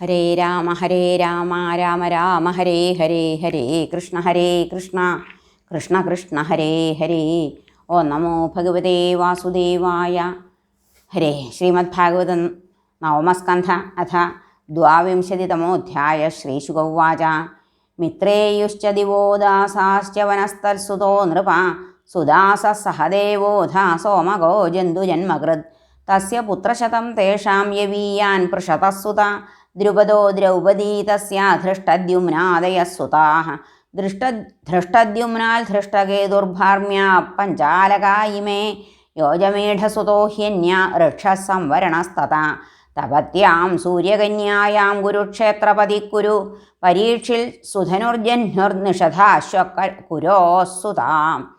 ഹരേ രാമ ഹരേ രാമ രാമ രാമ ഹരേ ഹരേ ഹരേ കൃഷ്ണ ഹരേ കൃഷ്ണ കൃഷ്ണ കൃഷ്ണ ഹരേ ഹരേ. ഓ നമോ ഭഗവതേ വാസുദേവായ. ഹരേ ശ്രീമദ് ഭാഗവതം നവമസ്കന്ധ അഥ ദ്വാവിംശതിതമോധ്യായ ശ്രീശുഗൗവാച മിത്രേയുശ്ച ദിവോ ദാസാശ്ച വനസ്തൽസുതോ നൃപ. സുദാസ സഹദേവോധ സോമഗോ ജന്തുജന്മകൃത്. തസ്യ പുത്രശതം തേഷാം യവീയാൻ പൃഷതസുത ദ്രുപദോ ദ്രൗപദീ തസ്യ ധൃഷ്ടദ്യുമ്നാദയഃ ദൃഷ്ട ധൃഷ്ടദ്യുമ്നാൽ ധൃഷ്ടകേതുർഭാർമ്യാ പഞ്ചാലകായിമേ യോജമേഢസുതോ ഹ്യന്യ ഋക്ഷസംവരണസ്തത തപത്യാം സൂര്യകന്യായാം കുരുക്ഷേത്രപതി കുരു പരീക്ഷിൽ സുധനുർജന്യുർനിഷധാശ്വക്ക കുരോസുതാം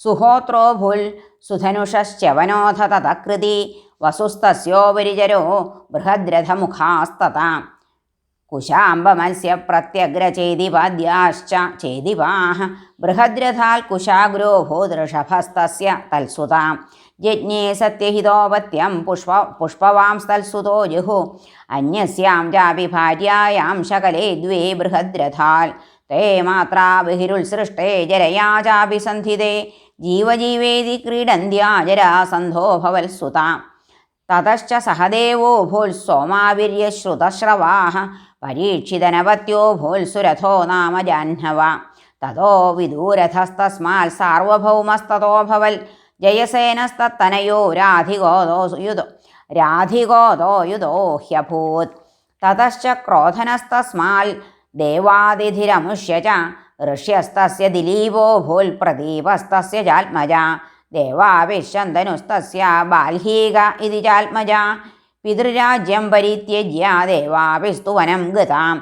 സുഹോത്രോ ഭുൽ സുധനുഷശ്ചവനോധ തതകൃതി വസുസ്തസ്യോപരിചരോ ബൃഹദ്രഥമുഖാസ്തത. കുശാംബമത്സ്യ പ്രത്യഗ്രചേതിപാദ്യാശ്ച ചേതിപാः ബൃഹദ്രഥാൽ കുശാഗ്രോ ഭൂദൃഷഭസ്തസ്യ തൽസുതാം. യജ്ഞേ സത്യഹിതോപത്യം പുഷ്പ പുഷ്പവാംസ്തൽസുതോ ജുഹു. അന്യസ്യാം ചാപി ഭാര്യായാം ശകലേ ദ്വേ ബൃഹദ്രഥാൽ. തേ മാത്രാ ബഹിരുത്സൃഷ്ടേ ജരയാ ചാപി സന്ധിതേ ജീവജീവേതി ക്രീഡന്ത്യാജരാസന്ധോ ഭവത്സുതാം തതശ്ച സഹദേവോ ഭൂൽസോമാവിര്യശ്രുതശ്രവാः പരീക്ഷിതനപത്യോ ഭൂൽസുരഥോ നാമ ജാഹ്നവ. തതോ വിദൂരഥസ്തസ്മാൽ സാർവഭൗമസ്തതോ ജയസേനസ്തനയോ ജയസേനസ്തത്തനയോ യുതോ യുധോ യുതോ ഹ്യഭൂത്. തതശ്ച ക്രോധനസ്തസ്മാൽ ദേവാതിഥിരമുഷ്യ ച ഋഷ്യസ്തസ്യ ദിലീപോ ഭൂൽ പ്രദീപസ്തസ്യ ചാത്മജ ദേവാഭിശന്തനുസ്തസ്യ ബാൽഹീക ഇതി ചാത്മജ. പിതൃരാജ്യം പരിത്യജ്യ ദേവാഭിസ്തു വനം ഗതാം.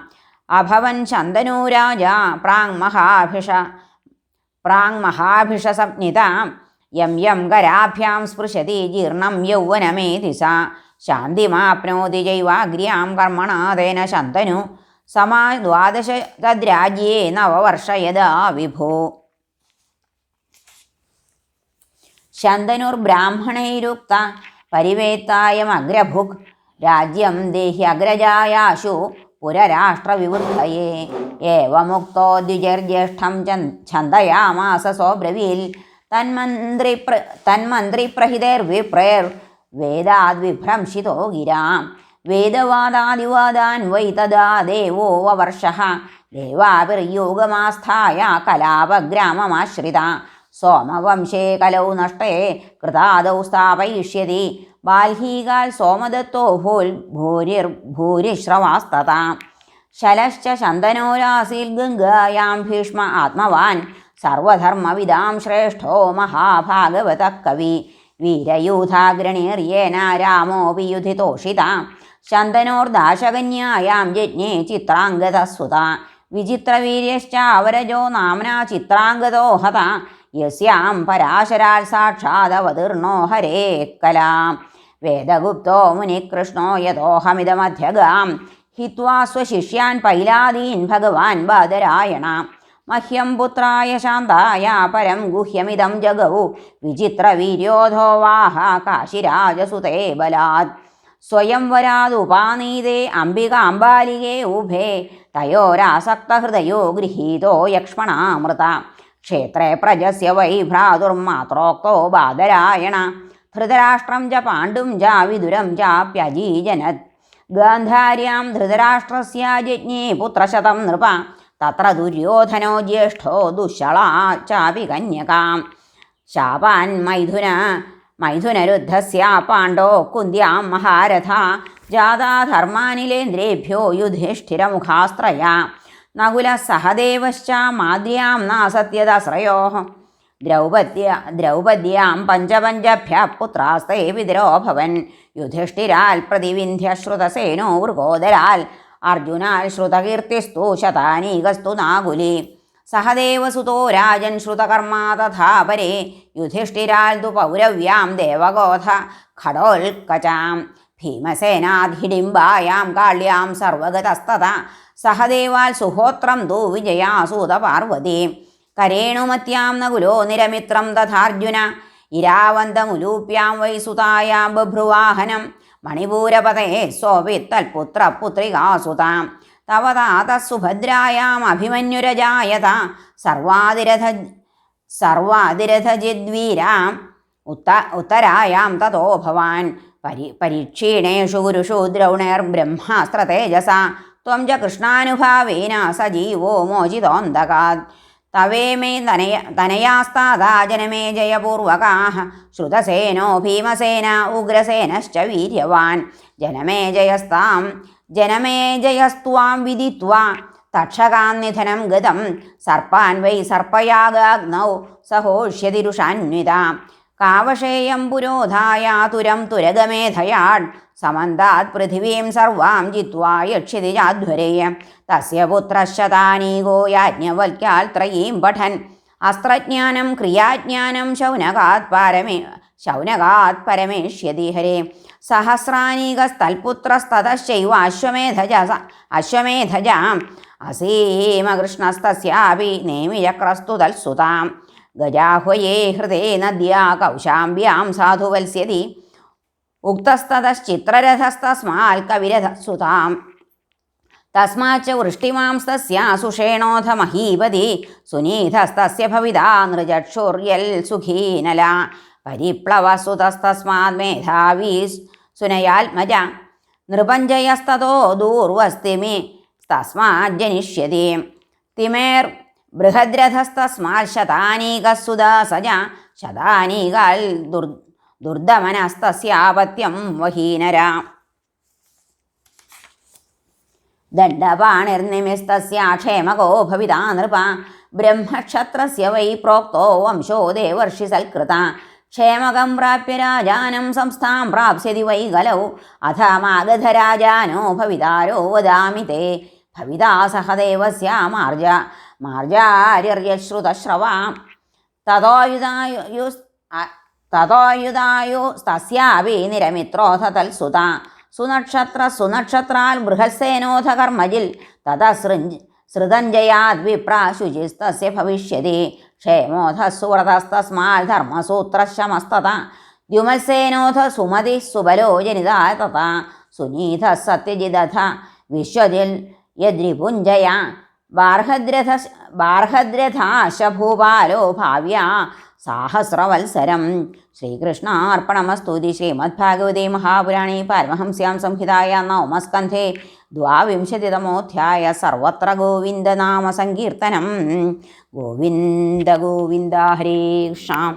അഭവൻ ശന്തനൂരാജ പ്രാങ് മഹാഭിഷ പ്രാങ് യം യം കരാഭ്യാം സ്പൃശതി ജീർണം യൗവനമേതി സ ശാന്തിമാപ്നോതി ജൈവാഗ്ര്യാം കർമ്മണാദേന ശന്തനു. സമാ ദ്വാദശ തദ്രാജ്യേ നവവർഷ യഥാ വിഭോ. ശന്തനുർബ്രാഹ്മണൈരുക്ത പരിവേത്തായമഗ്രഭുഗ് രാജ്യം ദേഹി അഗ്രജായാശു പുരരാഷ്ട്രവിവൃദ്ധയേ. ഏവമുക്തോ ദ്വിജർജ്യേഷ്ഠം ഛന്ദയാമാസ സോബ്രവീൽ തന്മന്ത്രി പ്ര തന്മന്ത്രിപ്രഹിതൈർവിപ്രേർ വേദാദ്വിഭ്രംശിതോ ഗിരാം. വേദവാദാദിവാദാൻ വൈ തദാ ദേവോ വർഷ ദേവാഭിർയോഗമാസ്ഥായ കലാപഗ്രാമമാശ്രിത. സോമവംശേ കലൗ നഷ്ടേ കൃതാദൗ സ്ഥാപയിഷ്യതി. ബാൽഹീകാൽ സോമദത്തോ ഭൂൽ ഭൂരിർ ഭൂരിശ്രവാസ്തത. ശലശ്ച ശന്തനോരാസീൽ ഗംഗായാം ഭീഷ്മ ആത്മവാൻ. സർവധർമ്മവിദാം ശ്രേഷ്ഠോ മഹാഭാഗവത കവി. വീരയൂഥാഗ്രണീർയേന രാമോപി യുധിതോഷിത ശന്തനോർദാശകന്യായാം യജ്ഞേ ചിത്രാംഗതസുത വിചിത്രവീര്യശ്ചാവരജോ നാമ്നാ ചിത്രാംഗതോ ഹത യസ്യാം പരാശരാൽ സാക്ഷാദവതീർണോ ഹരേ കലാം. വേദഗുപ്തോ മുനികൃഷ്ണോ യഥോഹമിതമധ്യഗാം. ഹിത്വാ സ്വശിഷ്യാൻ പൈലാദീൻ ഭഗവാൻ ബാദരായണ. മഹ്യം പുത്രായ ശാന്തായ പരം ഗുഹ്യമിതം ജഗവു. വിചിത്രവീര്യോധോ വാഹ കാശിരാജസുതേ ബലാത് സ്വയംവരാതുപാനീതേ അംബികാംബാലികേ ഉഭേ. തയോരാസക്തഹൃദയോ ഗൃഹീതോ യക്ഷ്മണാമൃത. ക്ഷേത്രേ പ്രജസ്യ വൈ ഭ്രാതുർമാത്രോക്തോ ബാധരായണ. ധൃതരാഷ്ട്രം ച പാണ്ഡും ച വിദുരം ചാപ്യജീജനത് ഗാന്ധാര്യാം ധൃതരാഷ്ട്രസ്യ ജജ്ഞേ പുത്രശതം നൃപ. തത്ര ദുര്യോധനോ ജ്യേഷ്ഠോ ദുശ്ശളാ ചാപി കന്യകാം ശാപാൻ മൈഥുന മൈഥുനരുദ്ധസ്യ പാണ്ഡോ കുന്ത്യാം മഹാരഥ. ജാതാ ധർമാനിലേന്ദ്രേഭ്യോ യുധിഷ്ഠിരമുഖാസ്ത്രയ. നകുല സഹദേവശ്ച ന നാസത്യദാശ്രയോ ദ്രൗപദ്യ ദ്രൗപദ്യാം പഞ്ചപഞ്ചഭ്യ പുത്രാസ്തേ വിദ്രോഭവൻ. യുധിഷ്ഠിരാൽ പ്രതിവിന്ധ്യശ്രുതസേനോ വൃഗോദരാൽ അർജുനാൽ ശ്രുതകീർത്തിസ്തു ശതാനീകസ്തു നാകുലി സഹദേവസുതോ രാജൻ ശ്രുതകർമാ തഥാ പരേ. യുധിഷ്ഠിരാൽ തു പൗരവ്യാം ദേവഗോധ. ഖടോൽക്കചാം ഭീമസേനാധിഡിംബായാം കാള്യാം സർവഗതസ്തത സഹദേവാൽ സുഹോത്രം ദു വിജയാസൂത പാർവതി. കരേണുമത്യാം നകുലോ നിരമിത്രം തഥാർജുന. ഇരാവന്തമുലൂപ്യാം വൈ സുതായാം ബഭ്രുവാഹനം. മണിപൂരപതേ സോപിത്തൽപുത്ര പുത്രികാസുതാം തവ താത സുഭദ്രായാം അഭിമന്യുരജായത. സർവാതിരഥ സർവാതിരഥജിദ്വീരാം. ഉത്ത ഉത്തരായാം തതോ ഭവാൻ. പരി പരീക്ഷീണേഷു ഗുരുഷു ദ്രൗണേർബ്രഹ്മാസ്ത്രതേജസ ത്വം ച കൃഷ്ണാനുഭാവേന സജീവോ മോചിതോന്തകാത് തവേ മേ തനയ തനയാസ്താദാ ജനമേ ജയപൂർവകാः ശ്രുതസേനോ ഭീമസേന ഉഗ്രസേനശ്ച വീര്യവാൻ. ജനമേ ജയസ്താം ജനമേ ജയസ്ത്വാം വിദിത്വാ. തക്ഷകാന്നിധനം ഗതം സർപ്പാൻ വൈ സർപ്പയാഗാഗ്നൗ. സഹോഷ്യതിരുഷാന്വിത. കാവഷേയം പുരോധായാതുരം തുരഗമേധയാൾ സമന്താത് പൃഥിവീം സർവാം ജിത്വാ യക്ഷിതിജാധ്വരേയ തസ്യ പുത്രശതാനീകോ യാജ്ഞവൽക്യാൽ ത്രയീം പഠൻ. അസ്ത്രജ്ഞാനം ക്രിയാജ്ഞാനം ശൗനകാത് പരമേ ശൗനകാത് പരമേഷ്യതി ഹരേ. സഹസ്രാനീകസ്തൽപുത്രസ്തതശ്ചൈവ അശ്വമേധജ അശ്വമേധജാം. അസീമകൃഷ്ണസ്തസ്യാപി നേമിചക്രസ്തു തൽസുതാം ഗജാഹ്വയേ ഹൃദേ നദ്യാ കൗശാമ്പ്യാം സാധുവത്സ്യതി ഉക്തസ്തതശ്ചിത്രരഥസ്തസ്മാൽ കവിരഥസുതാം തസ്മാച്ച വൃഷ്ടിമാംസ്തസ്യാസുഷേണോധ മഹീപതി സുനീതസ്തസ്യ ഭവിതാ നൃജക്ഷുര്യൽ സുഖീനല. പരിപ്ലവസുതസ്തസ്മാത് മേധാവീ സുനയാത്മജ. നൃപഞ്ജയസ്തോ ദൂർവസ്തിമി. തസ്മാജ്ജനിഷ്യതി തിമേർ ബൃഹദ്രഥസ്തസ്മാത് ശതാനീകസുദാസജ ശതാനീകാൽ ദുർ ദുർദമനസ്തസ്യാപത്യം വഹീനര. ദണ്ഡപാണിർനിമിസ്തസ്യാക്ഷേമകോ ഭവിതാ നൃപ. ബ്രഹ്മക്ഷത്രസ്യ വൈ പ്രോക്തോ വംശോ ദേവർഷി സൽകൃത. ക്ഷേമകം പ്രാപ്യ രാജാനം സംസ്ഥാം പ്രാപ്സ്യതി വൈ ഗലൗ അഥ മാഗധരാജാനോ ഭവിതാരോ വദാമി തേ. ഭവിതാ സഹദേവസ്യ മാർജ മാർജാര്യശ്രുതശ്രവാ തതോയുധായു തതോയുധായു തസ്യാപി നിരമിത്രോധ തൽസുത സുനക്ഷത്ര സുനക്ഷത്രാൽ ബൃഹസേനോധകർമ്മജിൽ കർമ്മജിൽ തത സൃഞ്ച് സൃതഞ്ജയാദ് വിപ്ര ശുചിസ്തസ്യ ഭവിഷ്യതി. ക്ഷേമോധ സുവ്രതസ്തസ്മാൽ ധർമ്മസൂത്രശമസ്തത. ദ്യുമത്സേനോധ സുമതി സുബലോ ജനിത തഥ. സുനീത സത്യജിദഥ വിശ്വജിൽ യദ്രിപുഞ്ജയ. ബാർഹദ്രഥ ബാർഹദ്രഥാശഭൂപാലോ ഭാവ്യ സാഹസ്രവത്സരം. ശ്രീകൃഷ്ണാർപ്പണമസ്തുതി ശ്രീമദ്ഭാഗവതേ മഹാപുരാണേ പരമഹംസ്യാം സംഹിതായ നവമസ്കന്ധേ ദ്വാവിംശതിതമോധ്യായ സർവത്ര ഗോവിന്ദനാമസങ്കീർത്തനം. ഗോവിന്ദ ഗോവിന്ദ ഹരേ കൃഷ്ണ.